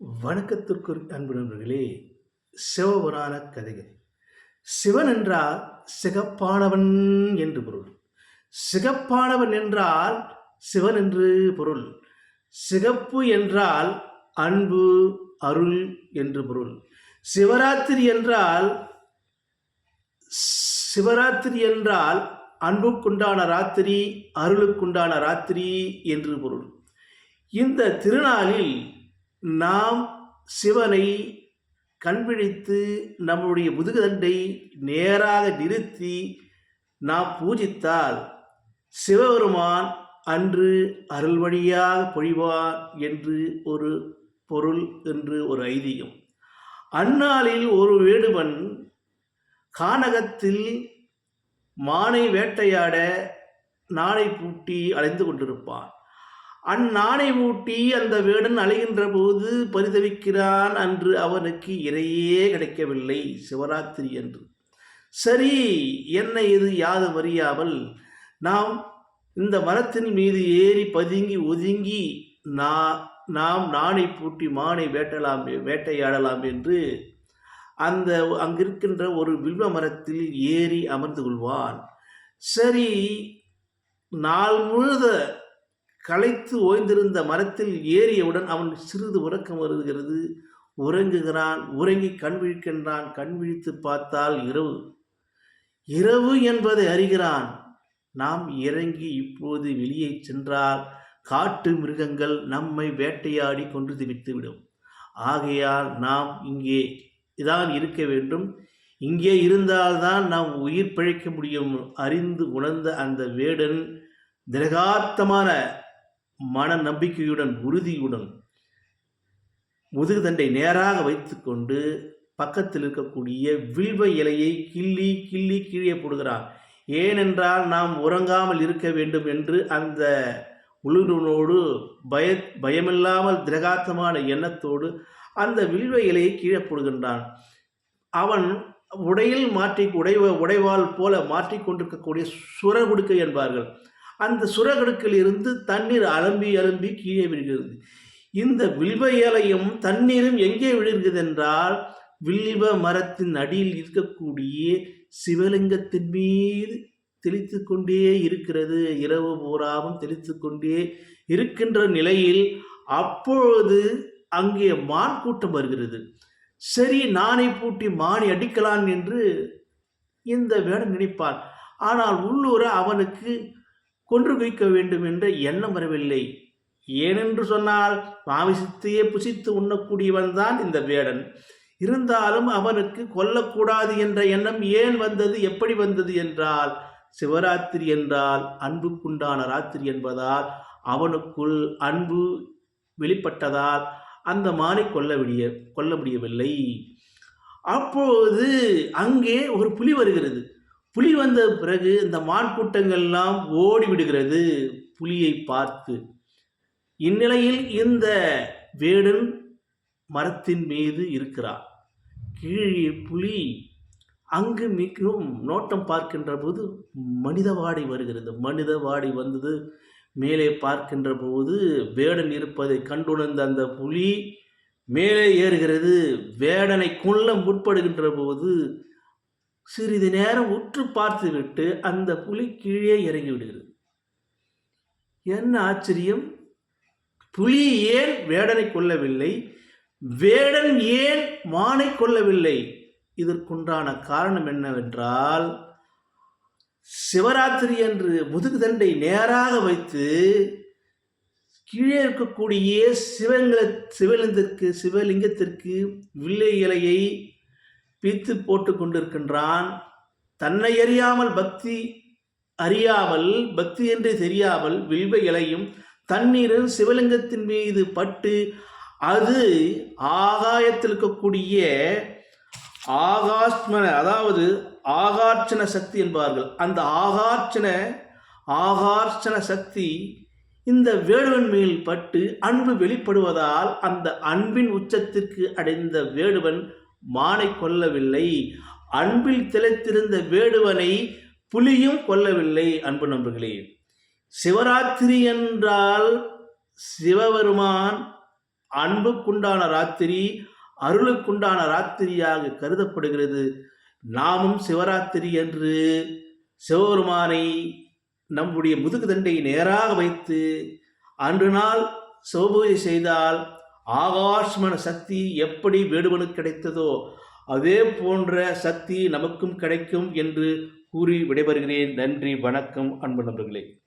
வணக்கத்திற்கு அன்பு நண்பர்களே சிவபுராண கதைகள். சிவன் என்றால் சிகப்பானவன் என்று பொருள். சிகப்பானவன் என்றால் சிவன் என்று பொருள். சிகப்பு என்றால் அன்பு அருள் என்று பொருள். சிவராத்திரி என்றால் சிவராத்திரி என்றால் அன்புக்குண்டான ராத்திரி அருளுக்குண்டான ராத்திரி என்று பொருள். இந்த திருநாளில் நாம் சிவனை கண்விழித்து நம்முடைய முதுகுதண்டை நேராக நிறுத்தி நாம் பூஜித்தால் சிவபெருமான் அன்று அருள் வழியாக பொழிவார் என்று ஒரு பொருள் என்று ஒரு ஐதீகம். அந்நாளில் ஒரு வேடுவன் கானகத்தில் மானை வேட்டையாட நாளை பூட்டி அலைந்து கொண்டிருப்பான். அந்நாணை ஊட்டி அந்த வேடன் அலைகின்ற போது பரிதவிக்கிறான் அன்று அவனுக்கு இறையே கிடைக்கவில்லை சிவராத்திரி என்று சரி என்னை இது யாதும் அறியாமல் நாம் இந்த மரத்தின் மீது ஏறி பதுங்கி ஒதுங்கி நா நாம் நாணை பூட்டி மானை வேட்டலாம் வேட்டையாடலாம் என்று அந்த அங்கிருக்கின்ற ஒரு வில்வ மரத்தில் ஏறி அமர்ந்து கொள்வான். சரி நாள் முழுத களைத்து ஓய்ந்திருந்த மரத்தில் ஏறியவுடன் அவன் சிறிது உறக்கம் வருகிறது. உறங்குகிறான் உறங்கி கண் விழிக்கின்றான் கண் விழித்து பார்த்தால் இரவு. இரவு என்பதை அறிகிறான். நாம் இறங்கி இப்போது வெளியே சென்றால் காட்டு மிருகங்கள் நம்மை வேட்டையாடி கொன்று திவித்துவிடும் ஆகையால் நாம் இங்கே தான் இருக்க வேண்டும். இங்கே இருந்தால்தான் நாம் உயிர் பிழைக்க முடியும். அறிந்து உணர்ந்த அந்த வேடன் திரகாத்தமான மன நம்பிக்கையுடன் உறுதியுடன் முதுகுதண்டை நேராக வைத்துக்கொண்டு பக்கத்தில் இருக்கக்கூடிய வில்வ இலையை கிள்ளி கிள்ளி கீழே போடுகிறான் ஏனென்றால் நாம் உறங்காமல் இருக்க வேண்டும் என்று அந்த உளுநோடு பய பயமில்லாமல் திரகாத்தமான எண்ணத்தோடு அந்த வில்வ இலையை கீழே போடுகின்றான். அவன் உடையில் மாற்றி உடைவ உடைவால் போல மாற்றிக்கொண்டிருக்கக்கூடிய சுரகுடுக்கை என்பார்கள். அந்த சுரகடுக்கில் இருந்து தண்ணீர் அலம்பி அலம்பி கீழே விழுகிறது. இந்த வில்வ இலையும் தண்ணீரும் எங்கே விழுகிறது என்றால் வில்வ மரத்தின் அடியில் இருக்கக்கூடிய சிவலிங்கத்தின் மீது தெளித்து கொண்டே இருக்கிறது. இரவு பூராவும் தெளித்து கொண்டே இருக்கின்ற நிலையில் அப்பொழுது அங்கே மான் கூட்டம் வருகிறது. சரி நானை பூட்டி மானை அடிக்கலாம் என்று இந்த வேடம் நினைப்பான் ஆனால் உள்ளூர அவனுக்கு கொன்று குவிக்க வேண்டும் என்ற எண்ணம் வரவில்லை. ஏனென்று சொன்னால் மாமிசத்தையே புசித்து உண்ணக்கூடியவன் தான் இந்த வேடன். இருந்தாலும் அவனுக்கு கொல்லக்கூடாது என்ற எண்ணம் ஏன் வந்தது எப்படி வந்தது என்றால் சிவராத்திரி என்றால் அன்புக்குண்டான ராத்திரி என்பதால் அவனுக்குள் அன்பு வெளிப்பட்டதால் அந்த மானை கொல்ல முடிய கொல்ல முடியவில்லை. அப்போது அங்கே ஒரு புலி வருகிறது. புலி வந்த பிறகு இந்த மான் கூட்டங்கள்லாம் ஓடிவிடுகிறது. புலியை பார்த்து இந்நிலையில் இந்த வேடன் மரத்தின் மீது இருக்கிறார் கீழே புலி அங்கு மிகவும் நோட்டம் பார்க்கின்ற போது மனித வாடை வருகிறது. மனித வாடை வந்தது மேலே பார்க்கின்ற போது வேடன் இருப்பதை கண்டுணர்ந்த அந்த புலி மேலே ஏறுகிறது. வேடனை கொல்ல முற்படுகின்ற போது சிறிது நேரம் உற்று பார்த்துவிட்டு அந்த புலி கீழே இறங்கி விடுகிறது. என்ன ஆச்சரியம்? புலி ஏன் வேடனை கொல்லவில்லை? வேடன் ஏன் மானை கொல்லவில்லை? இதற்குண்டான காரணம் என்னவென்றால் சிவராத்திரி என்று முதுகுதண்டை நேராக வைத்து கீழே இருக்கக்கூடிய சிவங்கள சிவலிங்கத்திற்கு சிவலிங்கத்திற்கு வில்லை இலையை பித்து போட்டு கொண்டிருக்கின்றான். தன்னை அறியாமல் பக்தி அறியாமல் பக்தி என்று தெரியாமல் வில்வ இலையும் தண்ணீரும் சிவலிங்கத்தின் மீது பட்டு அது ஆகாயத்தில் இருக்கக்கூடிய ஆகாஷ்மன அதாவது ஆகார்ச்சன சக்தி என்பார்கள். அந்த ஆகார்ச்சன ஆகார்ச்சன சக்தி இந்த வேடுவன் மேல் பட்டு அன்பு வெளிப்படுவதால் அந்த அன்பின் உச்சத்திற்கு அடைந்த வேடுவன் மானை கொல்லவில்லை. அன்பில் திளைத்திருந்த வேடுவனை புலியும் கொல்லவில்லை. அன்பு நண்பர்களே சிவராத்திரி என்றால் சிவபெருமான் அன்புக்குண்டான ராத்திரி அருளுக்குண்டான ராத்திரியாக கருதப்படுகிறது. நாமும் சிவராத்திரி என்று சிவபெருமானை நம்முடைய முதுகுதண்டை நேராக வைத்து அன்று நாள் சிவபூஜை செய்தால் ஆகாஷ்மன சக்தி எப்படி வேடுவனுக்கு கிடைத்ததோ அதே போன்ற சக்தி நமக்கும் கிடைக்கும் என்று கூறி விடைபெறுகிறேன். நன்றி வணக்கம் அன்பு நண்பர்களே.